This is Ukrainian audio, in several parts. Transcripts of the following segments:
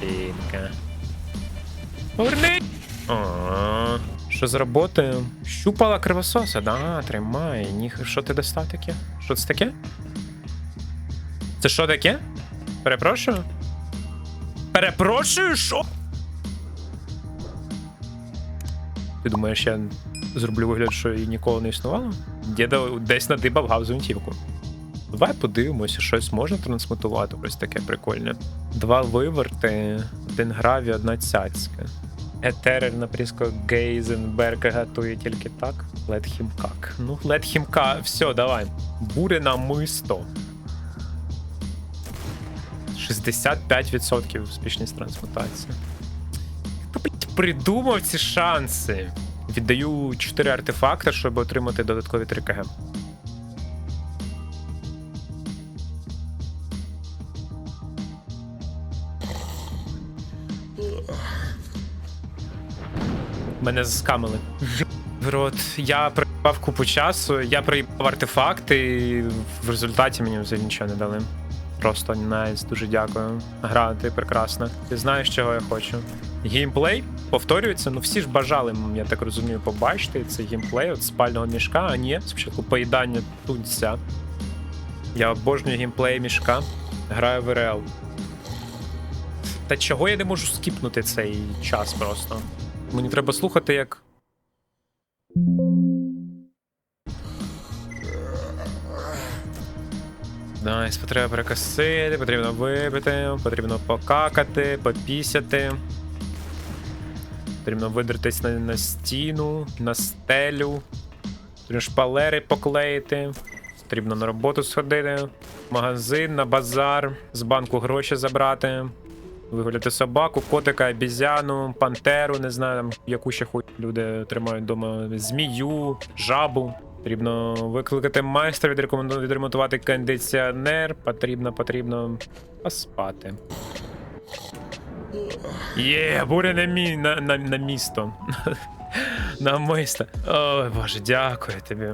Молодчинка. Поверни! О, що з роботи? Щупала кривососа, да, тримай. Ні, що ти достав таке? Що це таке? Це що таке? Перепрошую? Перепрошую, що? Ти думаєш, я зроблю вигляд, що її ніколи не існувало? Діда десь надибав газову гвинтівку. Давай подивимося, щось можна трансмутувати, ось таке прикольне. Два виверти, один граві, одна цяцька. Етерер на пріско Гейзенберга готує тільки так. Him. Ну, как. Все, давай. Буре намисто. 65% успішність трансмутації. Хто придумав ці шанси? Віддаю 4 артефакти, щоб отримати додаткові 3 кг. Мене заскамили. Рот, я проїбав купу часу, я проїбав артефакти, і в результаті мені взагалі нічого не дали. Просто найс, дуже дякую. Гра, ти прекрасна. Ти знаєш, чого я хочу. Геймплей повторюється, ну всі ж бажали, я так розумію, побачити цей геймплей от спального мішка, а ні, спочатку поїдання тунця. Я обожнюю геймплей мішка, граю в РЛ. Та чого я не можу скіпнути цей час просто? Мені треба слухати, як. Найс, потреба перекосити, потрібно випити, потрібно покакати, попісяти. Потрібно видертись на, на стіну, на стелю. Потрібно шпалери поклеїти. Потрібно на роботу сходити, магазин, на базар, з банку гроші забрати. Вигуляти собаку, котика, обізяну, пантеру, не знаю, там, яку ще хуй люди тримають вдома, змію, жабу. Потрібно викликати майстра, відремонтувати кондиціонер. Потрібно, потрібно поспати. Є, буря на, мі, на, на, на місто. на місто. Ой, боже, дякую тобі.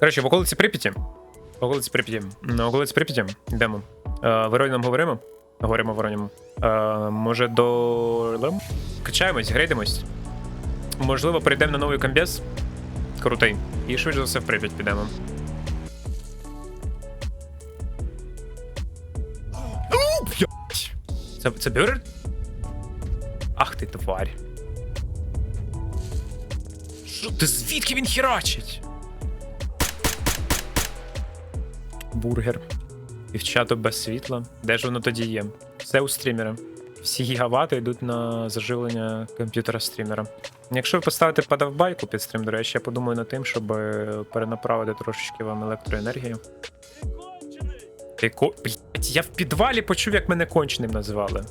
Коротше, в околиці Прип'яті. В околиці Прип'яті. На околиці Прип'яті йдемо. Е, Вороням говоримо. Говоримо Вороням. Е, може до. Качаємось, грейдимось. Можливо, перейдемо на новий комбез. Крутий. І швидше за все в Прип'ять підемо. Це, це бюрер? Ах ти тварь. Що ти звідки він херачить? Бургер. Півчато без світла. Де ж воно тоді є? Все у стрімера. Всі гігавати йдуть на заживлення комп'ютера стрімера. Якщо ви поставите подавбайку під стрім, до речі, я подумаю над тим, щоб е, перенаправити трошечки вам електроенергію. Ти ко... Блять, я в підвалі почув, як мене конченим називали.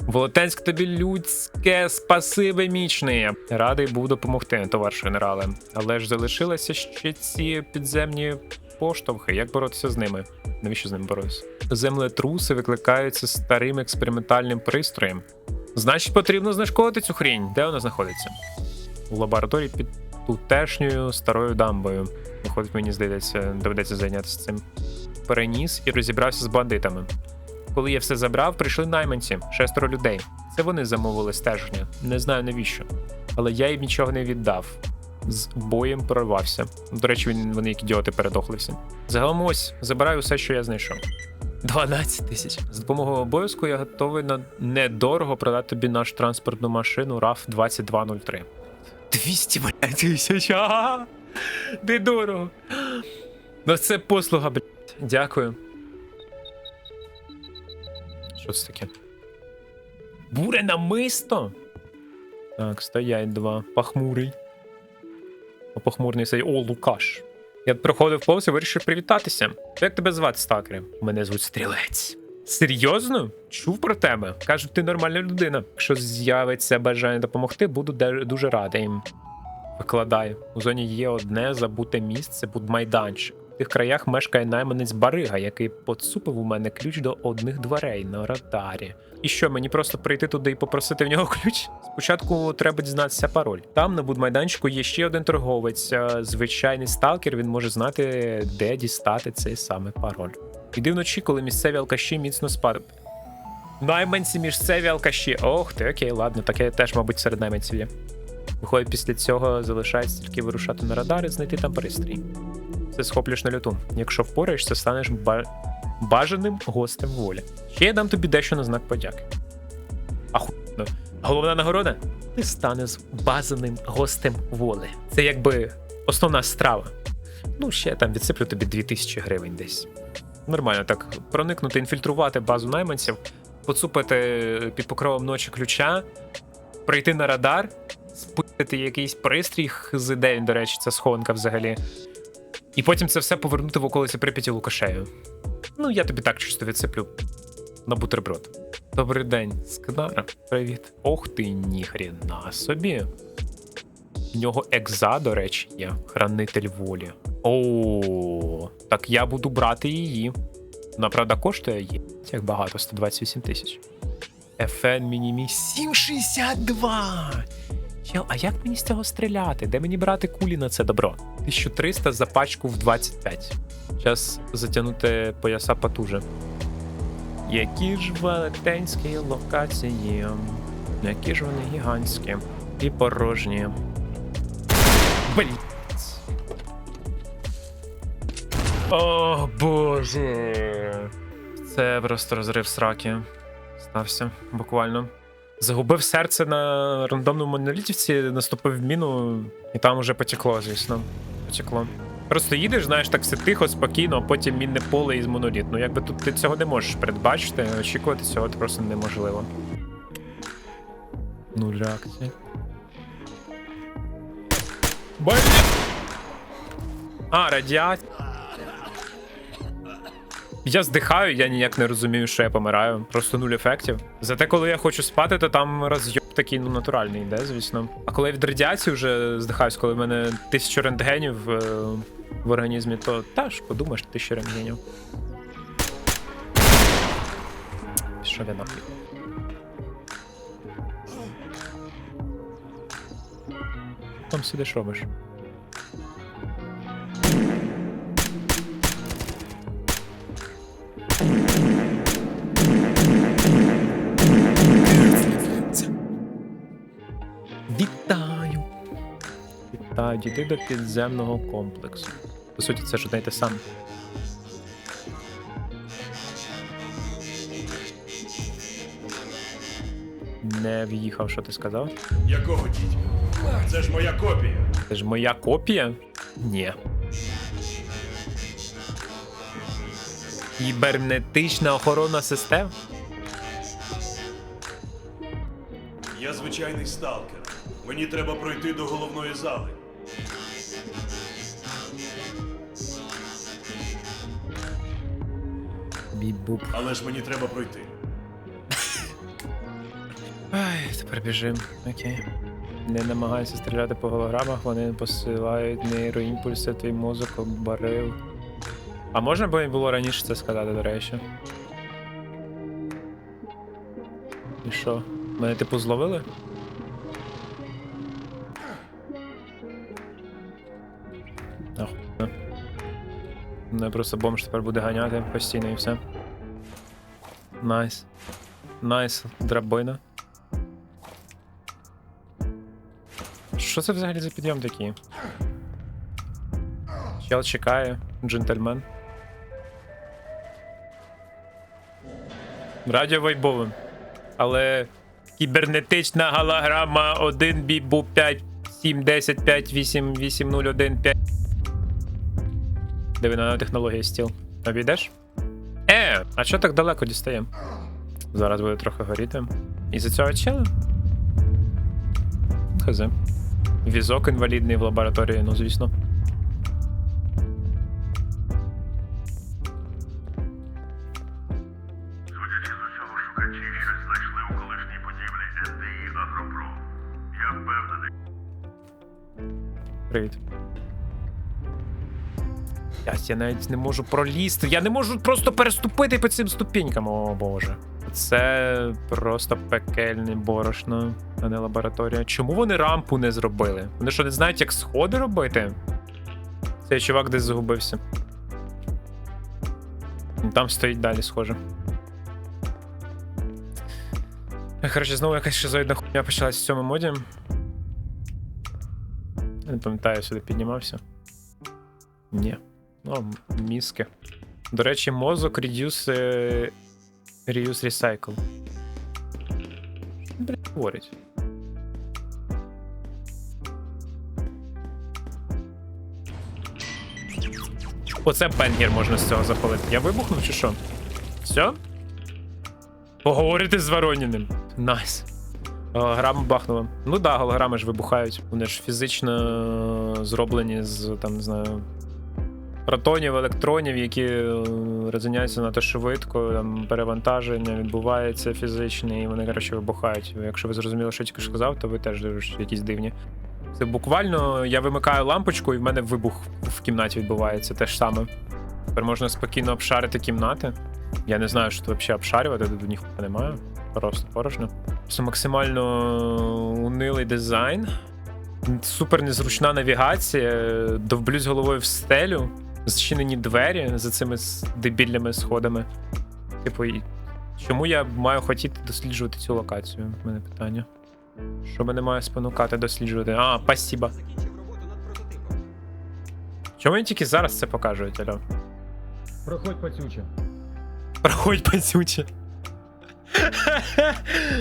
Волотенськ тобі людське спасибі мічне. Радий був допомогти, товариш генерале. Але ж залишилися ще ці підземні поштовхи. Як боротися з ними? Навіщо з ними боротися? Землетруси викликаються старим експериментальним пристроєм. Значить, потрібно знешкодити цю хрінь. Де вона знаходиться? У лабораторії під тутешньою старою дамбою. Виходить, мені здається, доведеться зайнятися цим. Переніс і розібрався з бандитами. Коли я все забрав, прийшли найманці, шестеро людей. Це вони замовили стеження. Не знаю навіщо. Але я їм нічого не віддав. З боєм прорвався. До речі, вони як ідіоти передохлися. Загалом ось, забираю все, що я знайшов. 12 тисяч. З допомогою обов'язку я готовий на недорого продати тобі нашу транспортну машину RAF 2203. 200 блядь, тисяч. Недорого. Ну це послуга, блядь. Дякую. Що це таке? Буре намисто? Так, стоять два. Пахмурий. Похмурний цей. О, Лукаш. Я проходив повз і вирішив привітатися. Як тебе звати, сталкере? Мене звуть Стрілець. Серйозно? Чув про тебе. Кажуть, ти нормальна людина. Якщо з'явиться бажання допомогти, буду дуже радий їм. Викладаю. У зоні є одне забуте місце, будмайданчик. Тих краях мешкає найманець Барига, який поцупив у мене ключ до одних дверей на радарі. І що, мені просто прийти туди і попросити в нього ключ? Спочатку треба дізнатися пароль. Там на будмайданчику є ще один торговець. Звичайний сталкер, він може знати, де дістати цей саме пароль. Іди вночі, коли місцеві алкаші міцно спадуть. Найманці місцеві алкаші. Ох ти, окей, ладно, таке теж, мабуть, серед найманців є. Виходить, після цього залишається тільки вирушати на радар і знайти там пристрій. Це схоплюєш на люту. Якщо впораєшся, станеш ба- бажаним гостем волі. Ще я дам тобі дещо на знак подяки. Ахуєнно. Головна нагорода? Ти станеш базаним гостем волі. Це якби основна страва. Ну, ще там відсиплю тобі 2000 гривень десь. Нормально так проникнути, інфільтрувати базу найманців, поцупити під покровом ночі ключа, прийти на радар, спити якийсь пристрій, з де до речі, це схованка взагалі. І потім це все повернути в околиці Прип'яті Лукашею. Ну, я тобі так чисто відсиплю на бутерброд. Добрий день, Скнара. Привіт. Ох ти, ніхрена собі. В нього екза, до речі, є. Хранитель волі. О, так я буду брати її. Вона, правда, коштує її. Як багато, 128 тисяч. FN Мінімі 762. Чел, а як мені з цього стріляти? Де мені брати кулі на це добро? 1300 за пачку в 25. Час затягнути пояса потуже. Які ж велетенські локації, які ж вони гігантські і порожні. Блін. О, боже. Це просто розрив сраки. Стався, буквально. Загубив серце на рандомному монолітівці, наступив в міну, і там уже потекло, звісно. Потекло. Просто їдеш, знаєш, так все тихо, спокійно, а потім мінне поле із моноліт. Ну якби тут ти цього не можеш передбачити, очікувати цього просто неможливо. Нуль реакції. Блін! А, радіація. Я здихаю, я ніяк не розумію, що я помираю. Просто нуль ефектів. Зате, коли я хочу спати, то там розйоб такий ну натуральний йде, звісно. А коли я від радіації вже здихаюсь, коли в мене тисячу рентгенів е, в організмі, то та ж подумаєш, тисячу рентгенів. Що я нахуй? Там сидиш робиш. Вітаю, дійти до підземного комплексу. По суті, це ж одне й те саме. Не в'їхав, що ти сказав? Якого дідька? Це ж моя копія. Це ж моя копія? Ні. Кібернетична охорона систем? Я звичайний сталкер. Мені треба пройти до головної зали. Бібуп. Але ж мені треба пройти. Ай, тепер біжим. Окей. Не намагайся стріляти по голограмах, вони посилають нейроімпульси, твій мозок обварив. А можна б було раніше це сказати, до речі? І що? Мене типу зловили? Ахуєнно. Мене просто бомж тепер буде ганяти постійно і все. Найс. Найс, драбина. Що це взагалі за підйом такий? Чел чекає, джентльмен. Радіо вайбовим. Але кібернетична голограма 1 бібу 5 7 10 5 8 8 0 1 5. Диви на технологія стіл. Обійдеш? Е, а що так далеко дістаємо? Зараз буде трохи горіти. Із-за цього чела? Хз. Візок інвалідний в лабораторії, ну звісно. Судячи Ясь, я навіть не можу пролізти. Я не можу просто переступити по цим ступенькам. О боже. Це просто пекельне борошно, а не лабораторія. Чому вони рампу не зробили? Вони що не знають, як сходи робити? Цей чувак десь загубився. Там стоїть далі, схоже. Коротше, знову якась шизоїдна хуйня почалась в цьому моді. Я не пам'ятаю, сюди піднімався. Ні. Ну, мізки. До речі, мозок reduce, е, reuse recycle. Що говорить? Оце бенгер можна з цього запалити. Я вибухнув чи що? Все? Поговорити з Вороніним. Найс. Голограми бахнули. Ну да, голограми ж вибухають. Вони ж фізично зроблені з там, не знаю. Протонів, електронів, які е, розганяються на те швидко, там перевантаження відбувається фізичне, і вони, коротше, вибухають. Якщо ви зрозуміли, що я тільки сказав, то ви теж якісь дивні. Це буквально я вимикаю лампочку, і в мене вибух в кімнаті відбувається те ж саме. Тепер можна спокійно обшарити кімнати. Я не знаю, що тут взагалі обшарювати, тут ніхуя немає. Просто порожньо. Це максимально унилий дизайн. Супер незручна навігація. Довблюсь головою в стелю. Зчинені двері за цими дебільними сходами. Типу, і чому я маю хотіти досліджувати цю локацію? У мене питання. Що мене має спонукати досліджувати? А, спасіба. Чому вони тільки зараз це покажуть, Альо? Проходь пацюче. Проходь пацюче.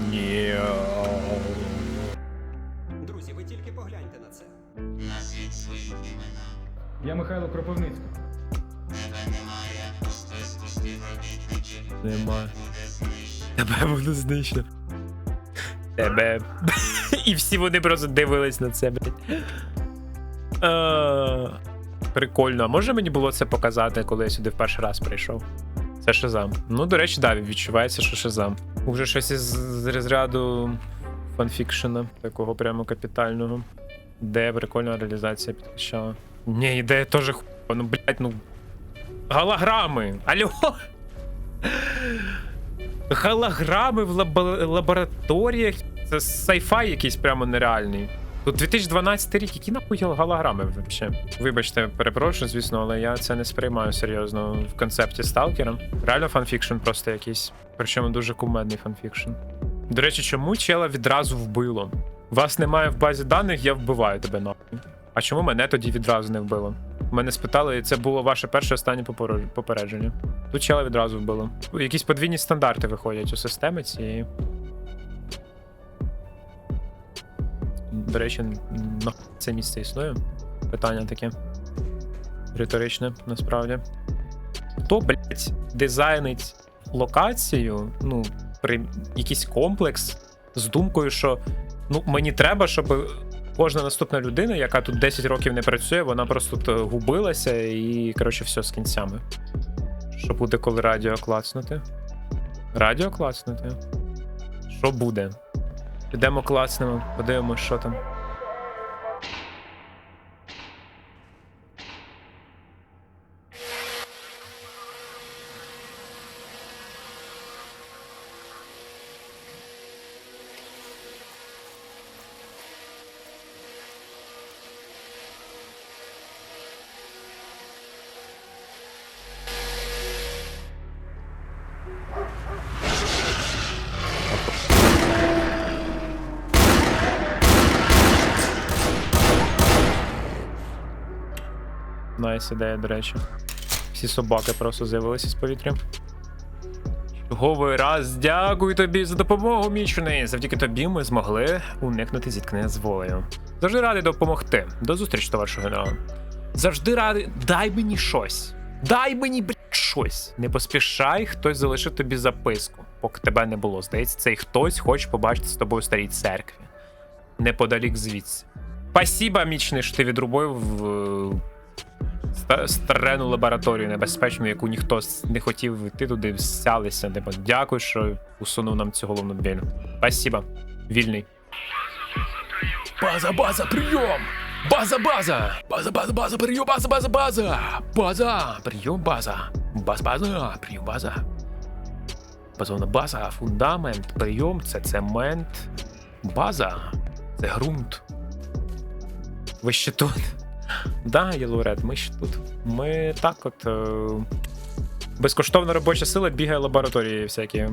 Ні. Я Михайло Кропивницький. Нема. Тебе буду знищено. Тебе. І всі вони просто дивились на це, блядь. А, Прикольно. А може мені було це показати, коли я сюди в перший раз прийшов? Це шизам. Ну, до речі, да, відчувається, що шизам. Уже щось із з розряду фанфікшена, такого прямо капітального. Де прикольна реалізація підкачала. Ні, ідея теж ху... Ну, блядь, ну. Голограми! Алло! Голограми в лаба- лабораторіях. Це sci-fi якийсь прямо нереальний. Тут 2012 рік, які нахуй голограми взагалі? Вибачте, перепрошую, звісно, але я це не сприймаю серйозно в концепті сталкера. Реально фанфікшн просто якийсь. Причому дуже кумедний фанфікшн. До речі, чому чела відразу вбило? Вас немає в базі даних, я вбиваю тебе нахуй. А чому мене тоді відразу не вбило? Мене спитали, це було ваше перше останнє попередження. Тут чела відразу вбило. Якісь подвійні стандарти виходять у системи цієї. До речі, на це місце існує? Питання таке. Риторичне, насправді. Хто, блять, дизайнить локацію, ну, при якийсь комплекс з думкою, що ну, мені треба, щоб кожна наступна людина, яка тут 10 років не працює, вона просто тут губилася і, коротше, все з кінцями. Що буде, коли радіо клацнути? Радіо клацнути? Що буде? Підемо клацнемо, подивимось, що там. Найс ідея, до речі. Всі собаки просто з'явилися з повітря. Черговий раз дякую тобі за допомогу, мічений. Завдяки тобі ми змогли уникнути зіткнення з волею. Завжди радий допомогти. До зустрічі, товаришу генерал. Завжди радий. Дай мені щось. Дай мені, блядь, щось. Не поспішай, хтось залишив тобі записку, поки тебе не було. Здається, цей хтось хоче побачити з тобою у старій церкві. Неподалік звідси. Спасіба, мічний, що ти відрубив е, старену лабораторію небезпечну, яку ніхто не хотів йти туди, всялися. Типу, дякую, що усунув нам цю головну біль. Спасибо. Вільний. База, база, прийом! База, база! База, база, база, прийом, база, база, база! База, прийом, база! База, база, прийом, база! Базована база, фундамент, прийом, це цемент. База, це ґрунт. Ви ще тут? Да, Єлуред, ми ще тут. Ми так от. Е... Безкоштовна робоча сила бігає лабораторії всякі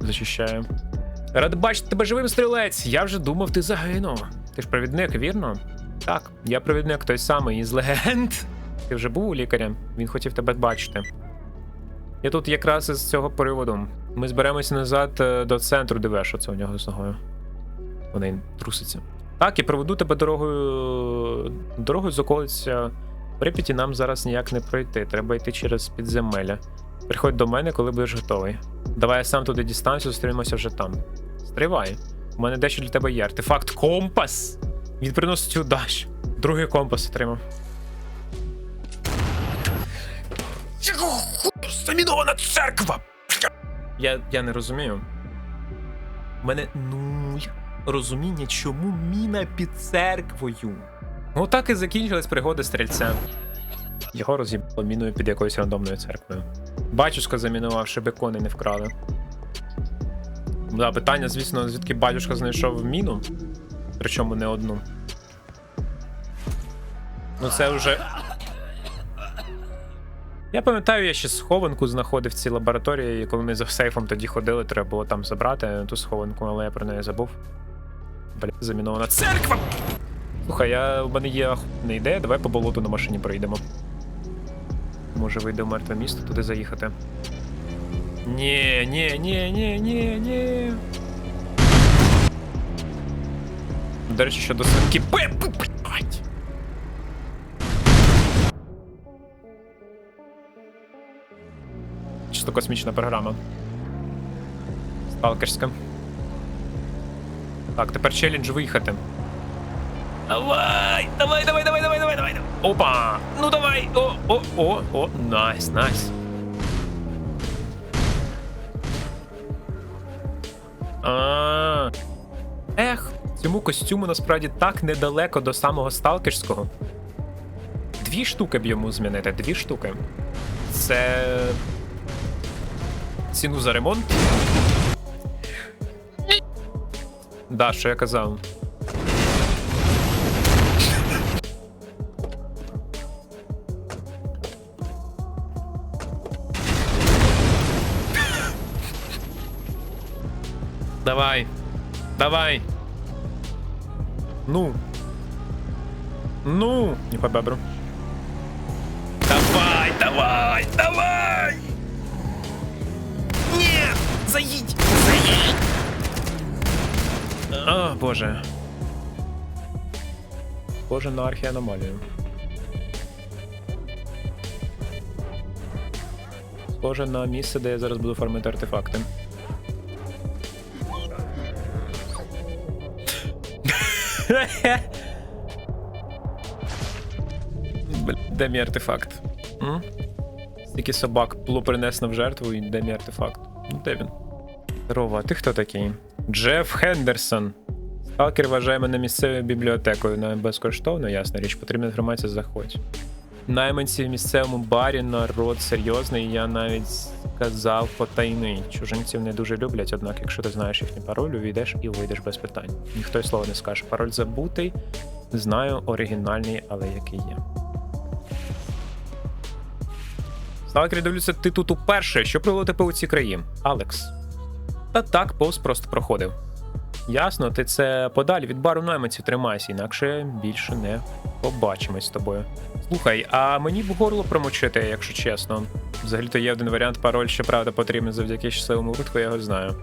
зачищає. Рад бачити тебе живим стрілець. Я вже думав, ти загинув. Ти ж провідник, вірно? Так, я провідник той самий із легенд. Ти вже був у лікаря, він хотів тебе бачити. Я тут якраз із цього приводу. Ми зберемося назад е, до центру, диви, що це у нього з ногою. Вони труситься. Так, і проведу тебе дорогою. Дорогою з околиця Прип'яті нам зараз ніяк не пройти. Треба йти через підземелля. Приходь до мене, коли будеш готовий. Давай я сам туди дістануся, зустрінемося вже там. Стривай. У мене дещо для тебе є. Артефакт компас. Він приносить удачу. Другий компас отримав. Замінована церква? Я, я не розумію. У мене нуль розуміння, чому міна під церквою. Отак і закінчилась пригода стрільця. Його роз'їбало міною під якоюсь рандомною церквою. Батюшка замінував, щоб ікони не вкрали. Да, питання, звісно, звідки батюшка знайшов міну, причому не одну. Ну це вже. Я пам'ятаю, я ще схованку знаходив в цій лабораторії, і коли ми за сейфом тоді ходили, треба було там забрати ту схованку, але я про неї забув. Бля, замінована церква! Слухай, я, у мене є охуєнна ідея, давай по болоту на машині проїдемо. Може вийде в мертве місто, туди заїхати. Ні, ні, ні, ні, ні, ні. До речі, щодо свинки Пепи. Чисто космічна програма. Сталкерська. Так, тепер челендж виїхати. Давай, давай, давай, давай, давай, давай, давай. Опа! Ну давай! О, о, о, о, найс, найс. А. Ех, цьому костюму насправді так недалеко до самого сталкерського. Дві штуки б йому змінити, дві штуки. Це. Ціну за ремонт. Да, що я казав. Давай. Давай. Ну. Ну. Не по бебру. Давай, давай, давай! Нет! Заедь! А, боже. Боже на архіаномалію. Схоже на місце, де я зараз буду фармити артефакти. Бля, Де мій артефакт? Стільки собак було принесено в жертву, і де мій артефакт? Ну, де він? Здорово, а ти хто такий? Джеф Хендерсон. Сталкер вважає мене місцевою бібліотекою на безкоштовно, ясна річ, потрібна інформація заходь. Найманці в місцевому барі народ серйозний, я навіть сказав потайний. Чужинців не дуже люблять, однак, якщо ти знаєш їхній пароль, увійдеш і вийдеш без питань. Ніхто й слова не скаже. Пароль забутий, знаю, оригінальний, але який є. Сталкері, дивлюся, ти тут уперше. Що привело тебе у ці краї? Алекс. Та так, повз просто проходив. Ясно, ти це подалі від бару найманців тримайся, інакше більше не побачимось з тобою. Слухай, а мені б горло промочити, якщо чесно. Взагалі-то є один варіант, пароль, щоправда, потрібен завдяки щасливому випадку, я його знаю.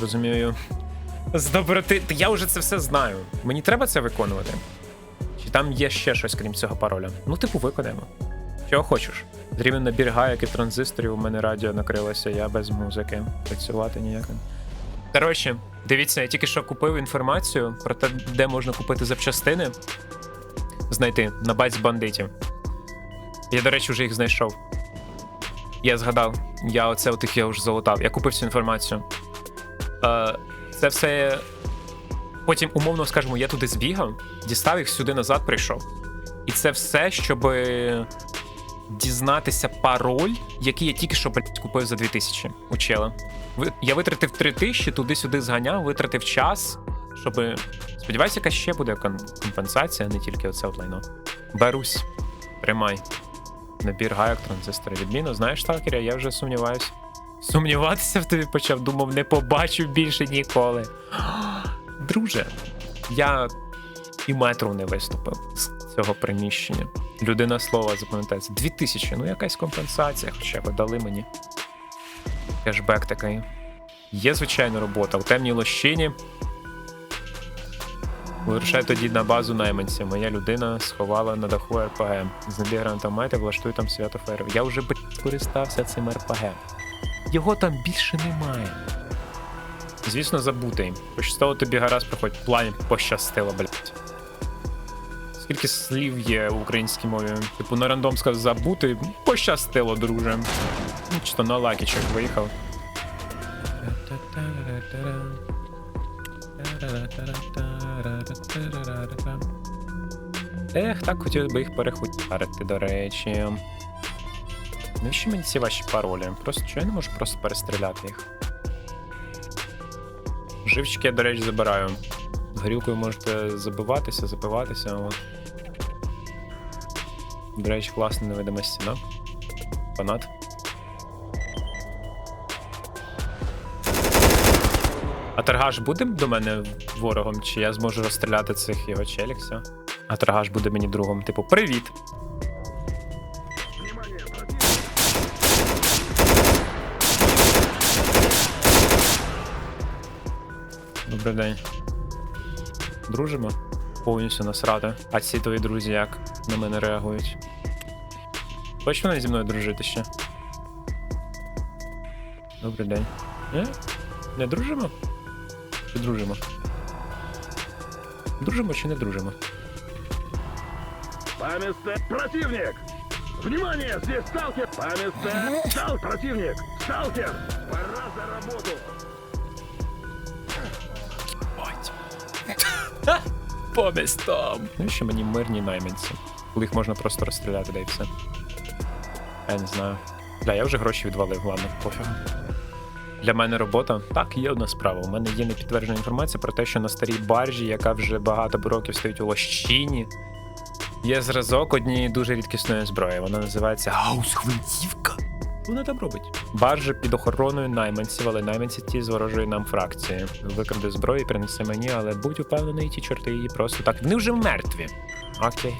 Розумію. З доброти. Я вже це все знаю. Мені треба це виконувати? Чи там є ще щось, крім цього пароля? Ну, типу, виконаємо. Чого хочеш? Зрівняно набір гаяк і транзисторів, у мене радіо накрилося, я без музики. Працювати ніяк. Коротше, дивіться, я тільки що купив інформацію про те, де можна купити запчастини. Знайти на базі бандитів. Я, до речі, вже їх знайшов. Я згадав, я оце от їх я вже залутав. Я купив цю інформацію. Е, це все. Потім, умовно скажемо, я туди збігав, дістав їх сюди назад прийшов. І це все, щоб дізнатися пароль, який я тільки що блядь, купив за 2000 у чела. Я витратив 3000, туди-сюди зганяв, витратив час, щоб. Сподіваюся, яка ще буде компенсація, не тільки оце от лайно. Берусь. Тримай. Набір гаяк, транзистори. Відміну, знаєш, сталкеря, я вже сумніваюсь. Сумніватися в тобі почав, думав, не побачу більше ніколи. Друже, я і метру не виступив цього приміщення. Людина слова запам'ятається. Дві тисячі, ну якась компенсація, хоча б дали мені. Кешбек такий. Є, звичайно, робота. У темній лощині. Вирушай тоді на базу найманця. Моя людина сховала на даху РПГ. Знайди гранатомети, влаштуй там свято фейрів. Я вже б скористався цим РПГ. Його там більше немає. Звісно, забутий. Пощастило тобі гаразд проходь. В плані пощастило, блядь. Скільки слів є в українській мові? Типу на рандом сказав забути. Пощастило, друже. Ну, чи то на лакічок виїхав. Ех, так хотів би їх перехуярити, до речі. Навіщо мені ці ваші паролі? Просто чого я не можу просто перестріляти їх? Живчики я, до речі, забираю. Горілкою можете забиватися, запиватися. До речі, класна невидима стіна. Фанат. А торгаш буде до мене ворогом, чи я зможу розстріляти цих його челік. А торгаш буде мені другом, типу, привіт! Добрий день. Дружимо? Повністю насрати. А ці твої друзі як на мене реагують? Хочеш вони зі мною дружити ще? Добрий день. Не? Не дружимо? Чи дружимо? Дружимо чи не дружимо? По противник! Внимание, здесь сталкер! По стал противник! Сталкер! Пора за работу! Бать. По містам. Ну що мені мирні найманці. Коли їх можна просто розстріляти, да і все. Я не знаю. Бля, я вже гроші відвалив, ладно, пофігу. Для мене робота. Так, є одна справа. У мене є непідтверджена інформація про те, що на старій баржі, яка вже багато років стоїть у лощині, є зразок однієї дуже рідкісної зброї. Вона називається Гаус-гвинтівка. Вона там робить. Баржа під охороною найманців, але найманці ті з ворожої нам фракції. Викраде зброю і принесе мені, але будь упевнений, ті чорти її просто так. Вони вже мертві. Окей.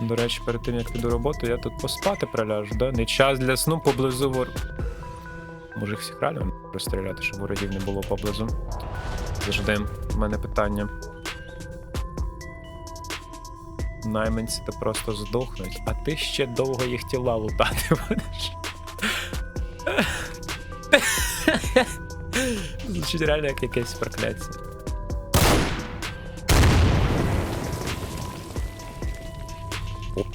До речі, перед тим як піду роботу, я тут поспати приляжу, да? Не час для сну поблизу вор. Може їх всіх реально розстріляти, щоб ворогів не було поблизу. Завжди в мене питання. Найманці то просто здохнуть, а ти ще довго їх тіла лутати будеш. Звучить реально як якесь прокляття. Щось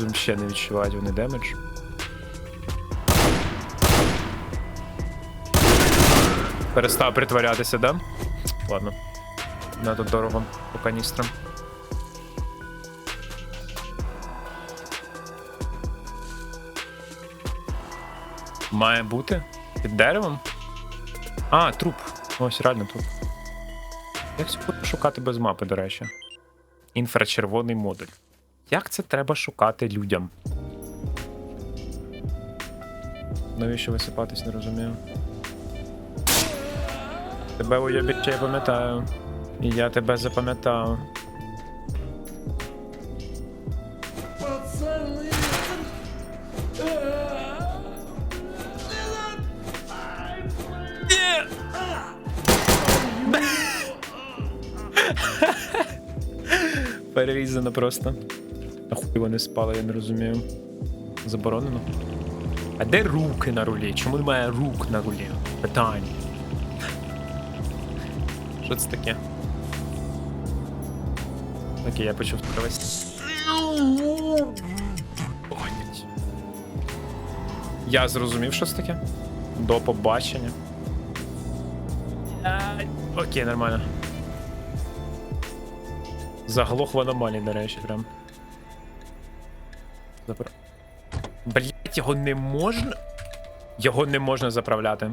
взагалі не відчувають вони демедж. Перестав притворятися, да? Ладно. Надо дорого по каністрам. Має бути? Під деревом? А, труп. Ось реально труп. Як буде шукати без мапи, до речі? Інфрачервоний модуль. Як це треба шукати людям? Навіщо висипатись, не розумію. Тебе у ябіче я пам'ятаю. І я тебе запам'ятав. Перерізано просто. А хуй вони спали, я не розумію. Заборонено. А де руки на рулі? Чому немає рук на рулі? Питання. Що це таке? Окей, я почув провести. Я зрозумів, що це таке. До побачення. Окей, нормально. Заглох в аномалії, до речі, прям. Запра... Блять, його не можна. Його не можна заправляти.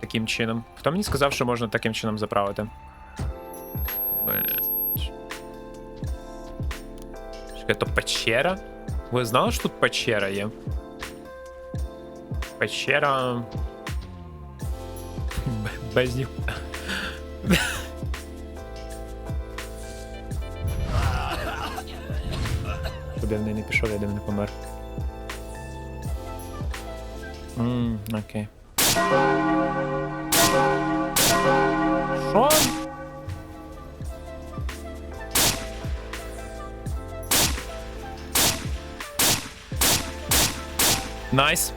Таким чином. Хто мені сказав, що можна таким чином заправити? Блять. Це печера? Ви знали, що тут печера є? Печера. Без ні. Щоб я в неї не пішов, я б не помер. Ммм, окей. Що? Найс.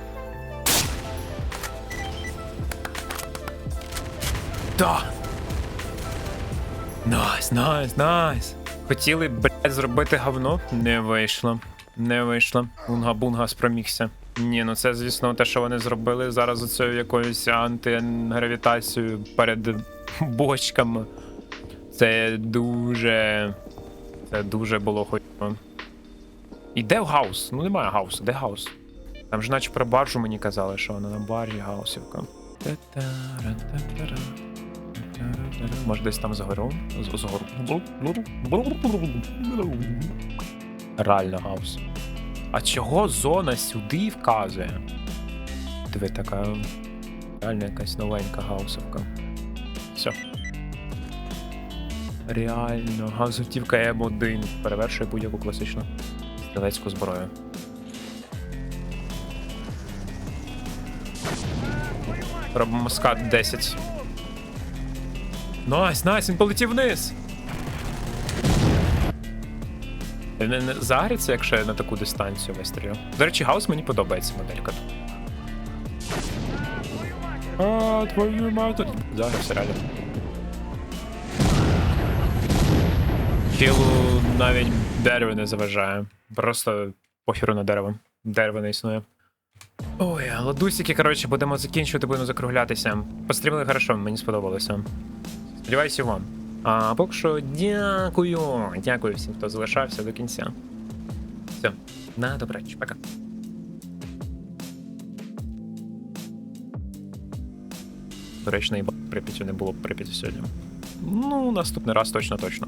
Да. Найс, найс, найс. Хотіли, блядь, зробити говно? Не вийшло. Не вийшло. Унга-бунга спромігся. Ні, ну це, звісно, те, що вони зробили зараз оцею якоюсь антигравітацією перед бочками. Це дуже. Це дуже було хуйно. І де гаус? Ну немає гаусу, де гаус? Там ж наче про баржу мені казали, що вона на баржі гаусівка. Може десь там згору? Згору. Реально гаус. А чого зона сюди вказує? Диви, така реально якась новенька гаусовка. Все. Реально, газотівка М1 перевершує будь-яку класичну стрілецьку зброю. Робимо скат 10. Найс, найс, він полетів вниз. Він не загриться, якщо я на таку дистанцію вистрілю. До речі, гаус мені подобається моделька. А, твою мати. Загрався реально. Хілу навіть дерево не заважає. Просто похеру на дерево. Дерево не існує. Ой, ладусики, коротше, будемо закінчувати, будемо закруглятися. Пострімили хорошо, мені сподобалося. Сподіваюся, вам. А поки що дякую. Дякую всім, хто залишався до кінця. Все, на добраніч, пока. До речі, наїба Прип'яті не було Прип'яті сьогодні. Ну, наступний раз точно точно.